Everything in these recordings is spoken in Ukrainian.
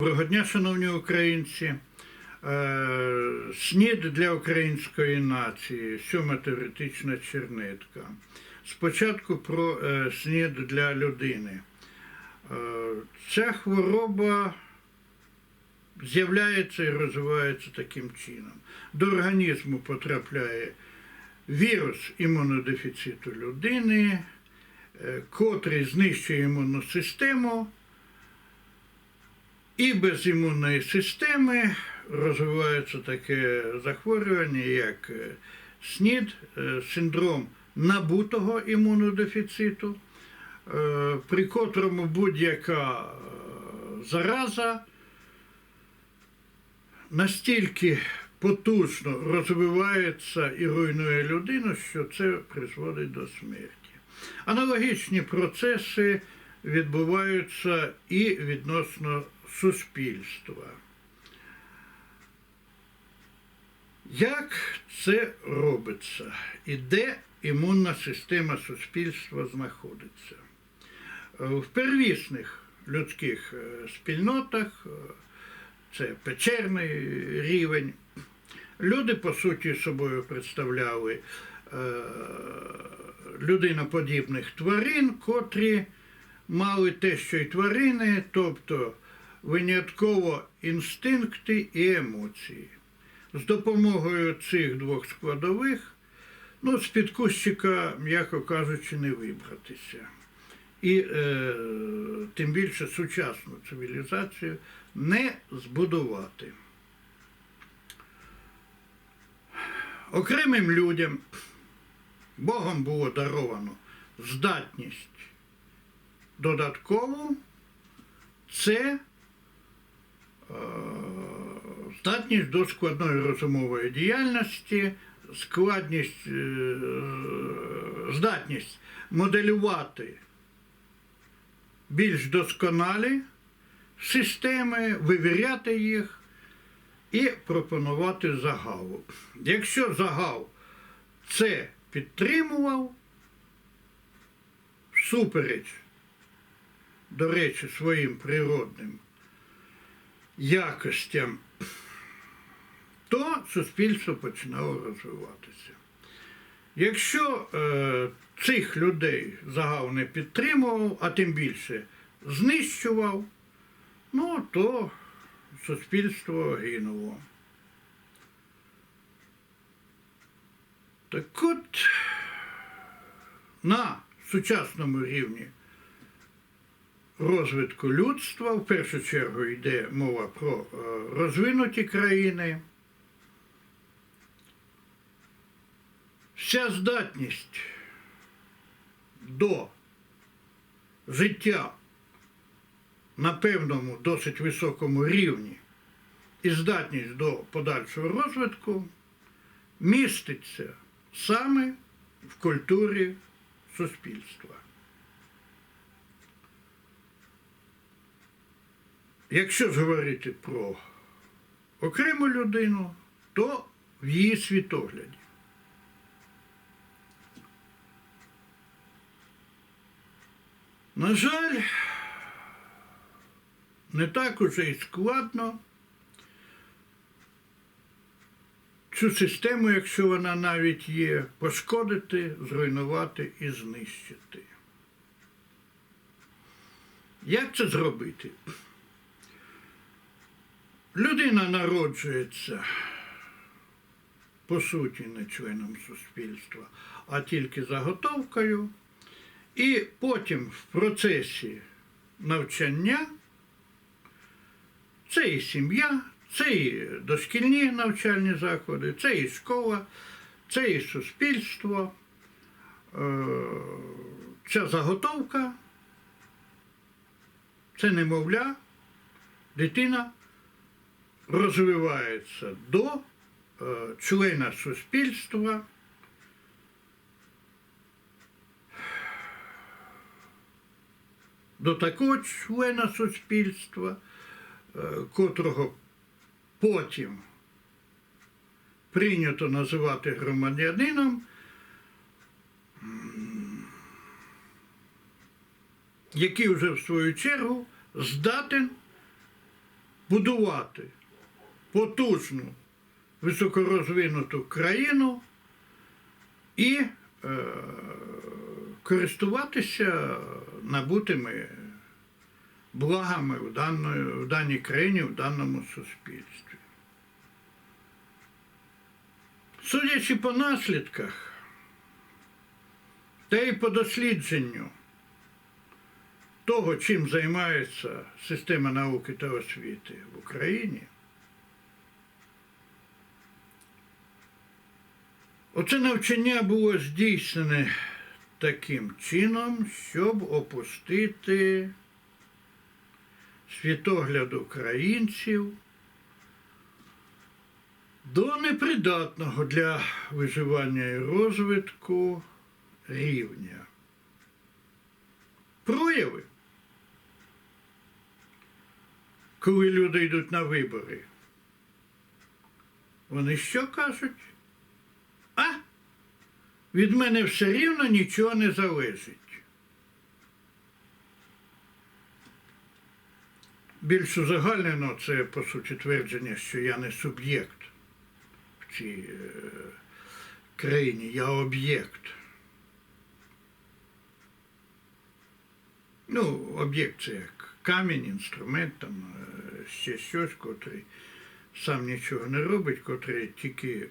Доброго дня, шановні українці. Е, СНІД для української нації, сьома теоретична чернетка. Спочатку про е, СНІД для людини. Е, Ця хвороба з'являється і розвивається таким чином. До організму потрапляє вірус імунодефіциту людини, котрий знищує імунну систему. І без імунної системи розвивається таке захворювання, як е, СНІД, е, синдром набутого імунодефіциту, е, при котрому будь-яка зараза настільки потужно розвивається і руйнує людину, що це призводить до смерті. Аналогічні процеси відбуваються і відносно суспільства. Як це робиться і де імунна система суспільства знаходиться? Е, В первісних людських е, спільнотах, е, це печерний рівень, люди, по суті, собою представляли людиноподібних тварин, котрі мали те, що й тварини, тобто винятково інстинкти і емоції. З допомогою цих двох складових, ну, з-під кущика, м'яко кажучи, не вибратися. І е, тим більше сучасну цивілізацію не збудувати. Окремим людям Богом було даровано здатність додаткову це здатність до складної розумової діяльності, складність, е, здатність моделювати більш досконалі системи, вивіряти їх і пропонувати загалу. Якщо загал це підтримував, всупереч до речі, своїм природним якостям, то суспільство починало розвиватися. Якщо е, цих людей загал не підтримував, а тим більше знищував, ну то суспільство гинуло. Так от на сучасному рівні розвитку людства. В першу чергу йде мова про е, розвинуті країни. Вся здатність до життя на певному досить високому рівні і здатність до подальшого розвитку міститься саме в культурі суспільства. Якщо ж говорити про окрему людину, то в її світогляді. На жаль, не так уже і складно цю систему, якщо вона навіть є, пошкодити, зруйнувати і знищити. Як це зробити? Людина народжується, по суті, не членом суспільства, а тільки заготовкою, і потім в процесі навчання це і сім'я, це і дошкільні навчальні заклади, це і школа, це і суспільство. Е, Ця заготовка, це немовля, дитина розвивається до е, члена суспільства. До такого члена суспільства, е, котрого потім прийнято називати громадянином, який вже в свою чергу здатен будувати потужну, високорозвинуту країну і е, користуватися набутими благами в, даної, в даній країні, в даному суспільстві. Судячи по наслідках, та й по дослідженню того, чим займається система науки та освіти в Україні, оце навчання було здійснене таким чином, щоб опустити світогляд українців до непридатного для виживання і розвитку рівня. Прояви, коли люди йдуть на вибори, вони що кажуть? А? Від мене все рівно нічого не залежить. Більш узагальнено це, по суті, твердження, що я не суб'єкт в цій е, країні, я об'єкт. Ну, об'єкт це як камінь, інструмент, там е, ще щось, котрий сам нічого не робить, котрий тільки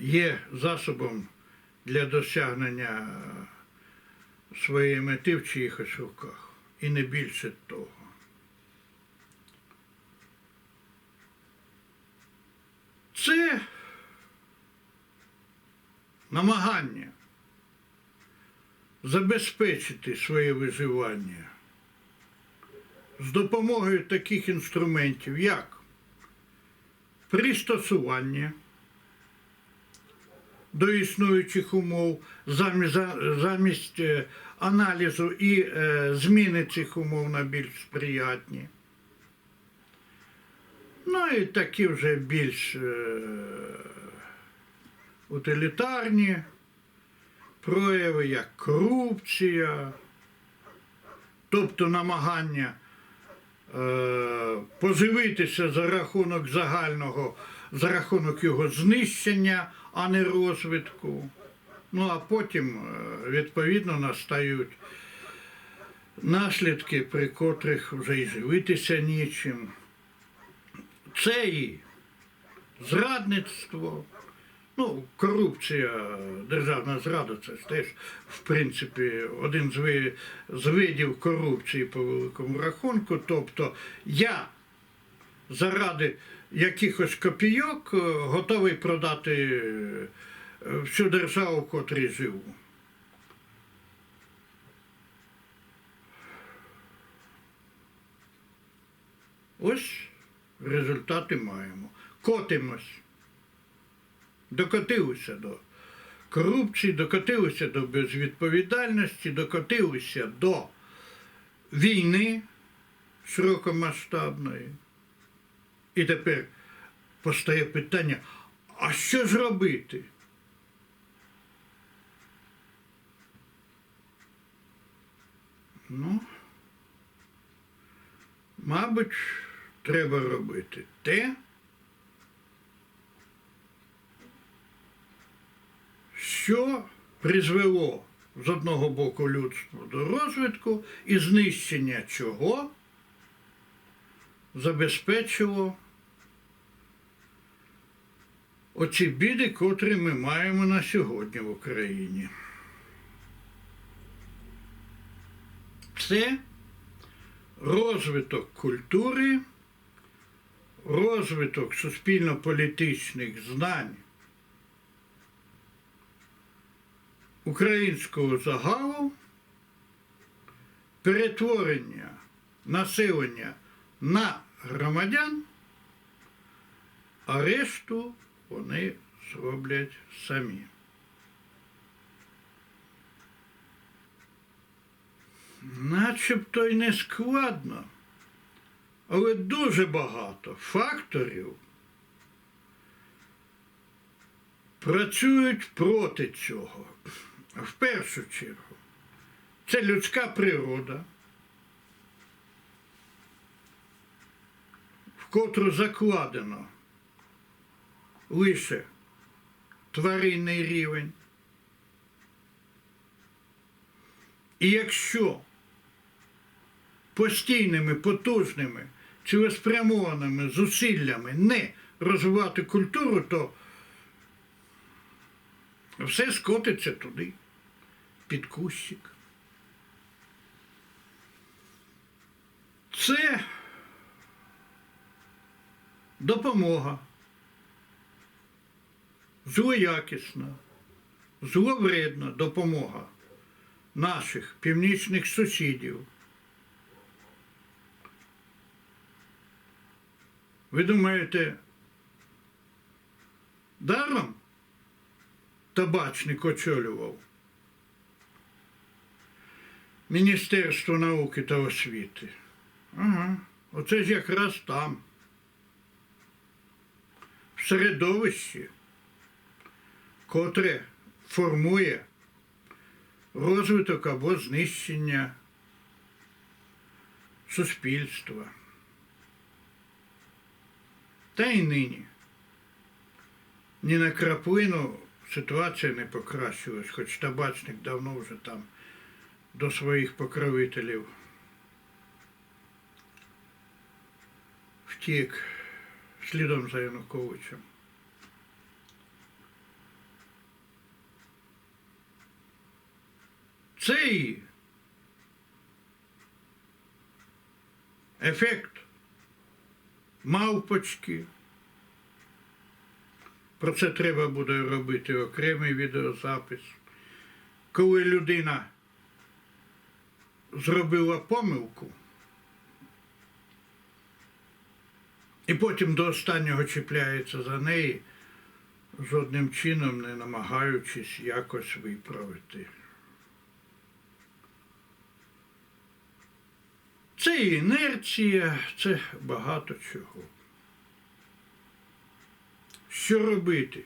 є засобом для досягнення своєї мети в чиїхось руках. І не більше того. Це намагання забезпечити своє виживання з допомогою таких інструментів, як пристосування до існуючих умов замість, замість е, аналізу і е, зміни цих умов на більш сприятні. Ну і такі вже більш е, утилітарні прояви, як корупція, тобто намагання поживитися за рахунок загального, за рахунок його знищення, а не розвитку. Ну а потім, е, відповідно, настають наслідки, при котрих вже й живитися нічим. Це і зрадництво. Ну, корупція, державна зрада це теж, в принципі, один з видів корупції по великому рахунку. Тобто я заради якихось копійок е, готовий продати е, всю державу, в котрій живу. Ось результати маємо. Котимось докотилися до корупції, докотилися до безвідповідальності, докотилися до війни широкомасштабної. І тепер постає питання, а що ж робити? Ну, мабуть, треба робити те, що призвело з одного боку людство до розвитку і знищення чого забезпечило оці біди, котрі ми маємо на сьогодні в Україні. Це розвиток культури, розвиток суспільно-політичних знань українського загалу, перетворення населення на громадян, а решту вони зроблять самі. Начебто й не складно, але дуже багато факторів працюють проти цього. В першу чергу, це людська природа, в котру закладено лише тваринний рівень. І якщо постійними, потужними, цілеспрямованими зусиллями не розвивати культуру, то все скотиться туди, під кущик. Це допомога. Злоякісна, зловредна допомога наших північних сусідів. Ви думаєте, даром табачник очолював Міністерство науки та освіти? Ага, оце ж якраз там, в середовищі, котре формує розвиток або знищення суспільства. Та й нині. Ні на краплину ситуація не покращилась, хоч табачник давно вже там до своїх покровителів втік слідом за Януковичем. Цей ефект мавпочки. Про це треба буде робити окремий відеозапис. Коли людина зробила помилку і потім до останнього чіпляється за неї, жодним чином не намагаючись якось виправити. Це інерція, це багато чого. Що робити?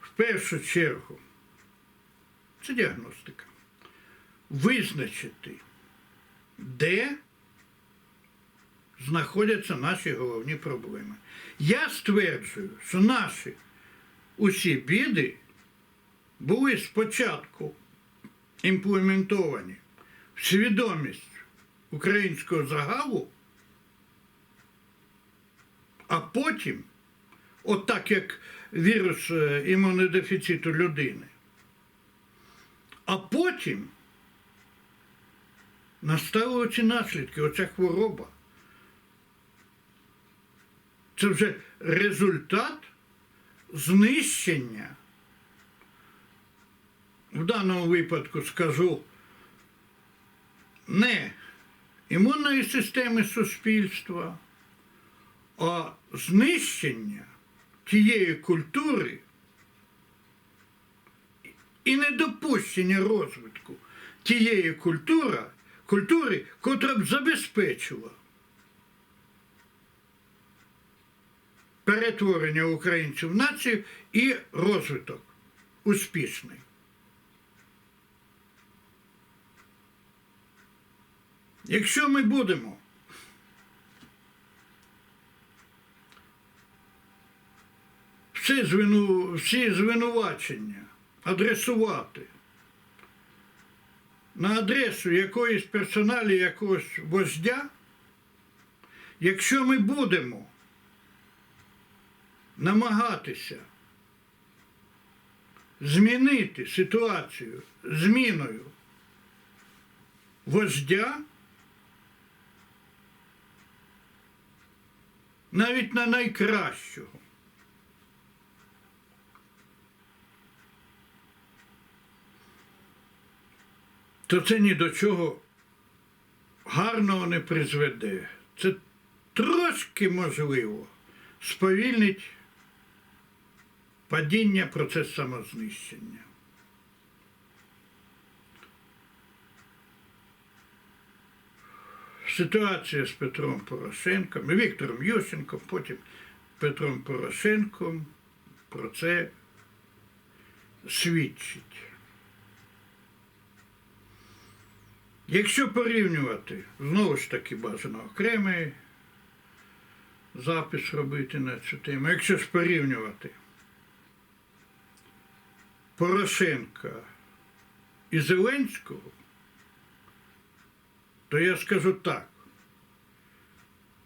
В першу чергу, це діагностика. Визначити, де знаходяться наші головні проблеми. Я стверджую, що наші усі біди були спочатку імплементовані свідомість українського загалу, а потім, отак як вірус е, імунодефіциту людини, а потім настали ці наслідки, оця хвороба. Це вже результат знищення. В даному випадку скажу не імунної системи суспільства, а знищення тієї культури і недопущення розвитку тієї культури, культури, котра б забезпечила перетворення українців в націю і розвиток успішний. Якщо ми будемо всі, звину, всі звинувачення адресувати на адресу якоїсь персоналі якогось вождя, якщо ми будемо намагатися змінити ситуацію зміною вождя, навіть на найкращого. То це ні до чого гарного не призведе. Це трошки можливо сповільнить падіння процес самознищення. Ситуація з Петром Порошенком і Віктором Ющенком, потім Петром Порошенком про це свідчить. Якщо порівнювати, знову ж таки бажано окремий запис робити на цю тему. Якщо ж порівнювати Порошенка і Зеленського, то я скажу так.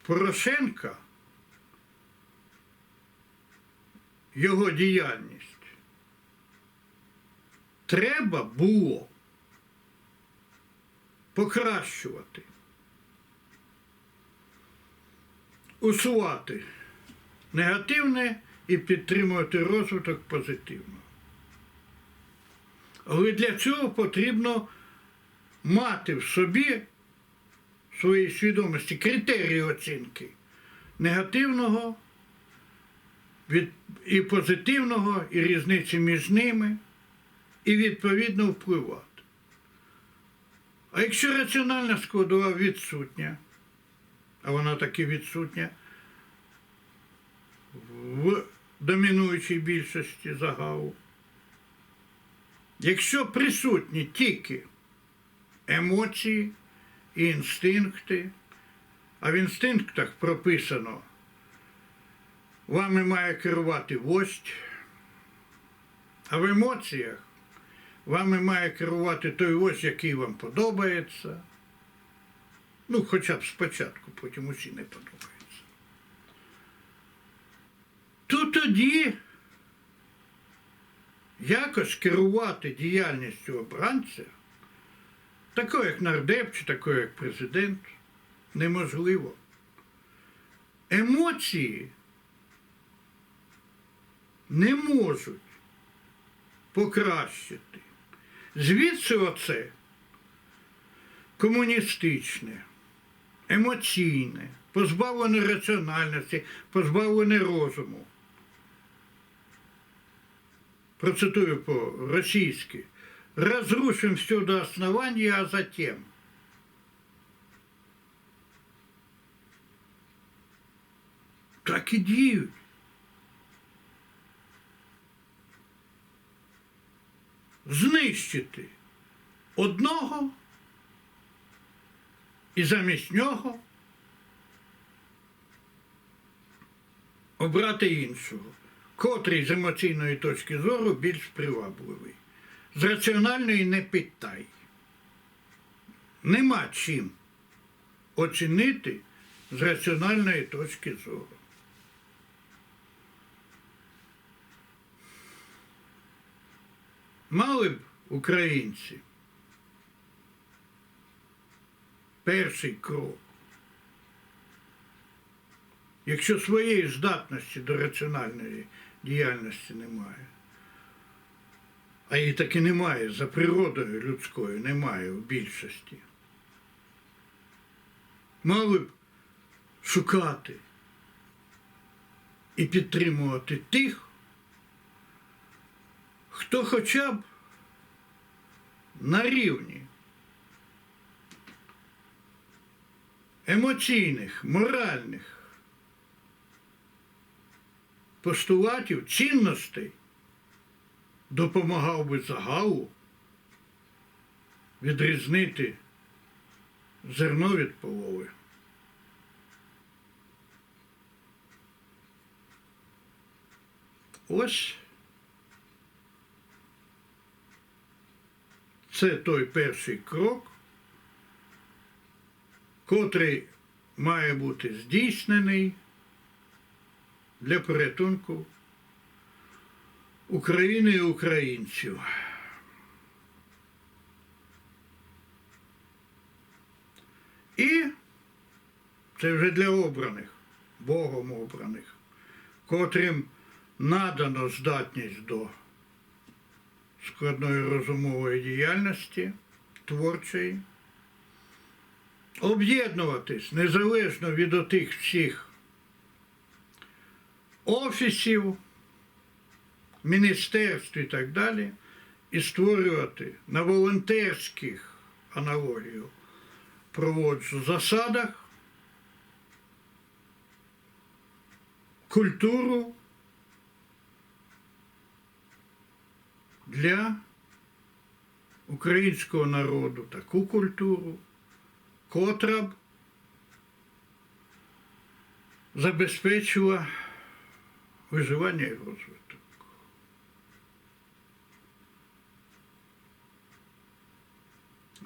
Порошенка, його діяльність треба було покращувати, усувати негативне і підтримувати розвиток позитивного. Але для цього потрібно мати в собі своїй свідомості критерії оцінки негативного від, і позитивного, і різниці між ними, і відповідно впливати. А якщо раціональна складова відсутня, а вона таки відсутня в домінуючій більшості загалу, якщо присутні тільки емоції і інстинкти, а в інстинктах прописано, вами має керувати вождь, а в емоціях вами має керувати той вождь, який вам подобається. Ну, хоча б спочатку, потім усі не подобаються. То тоді якось керувати діяльністю обранця, такого як нардеп чи такого як президент, неможливо. Емоції не можуть покращити. Звідси оце комуністичне, емоційне, позбавлене раціональності, позбавлене розуму. Процитую по-російськи. Разрушим все до основания, а затем. Так і діють. Знищити одного і замість нього обрати іншого, котрий з емоційної точки зору більш привабливий. З раціональної не питай. Нема чим оцінити з раціональної точки зору. Мали б українці перший крок. Якщо своєї здатності до раціональної діяльності немає, а її таки немає за природою людською, немає в більшості, мали б шукати і підтримувати тих, хто хоча б на рівні емоційних, моральних постулатів, цінностей допомагав би загалу відрізнити зерно від полови. Ось це той перший крок, котрий має бути здійснений для порятунку України і українців. І це вже для обраних, Богом обраних, котрим надано здатність до складної розумової діяльності, творчої, об'єднуватись незалежно від отих всіх офісів, міністерств і так далі, і створювати на волонтерських аналогію проводжу засадах культуру для українського народу таку культуру, котра б забезпечила виживання і розвиток.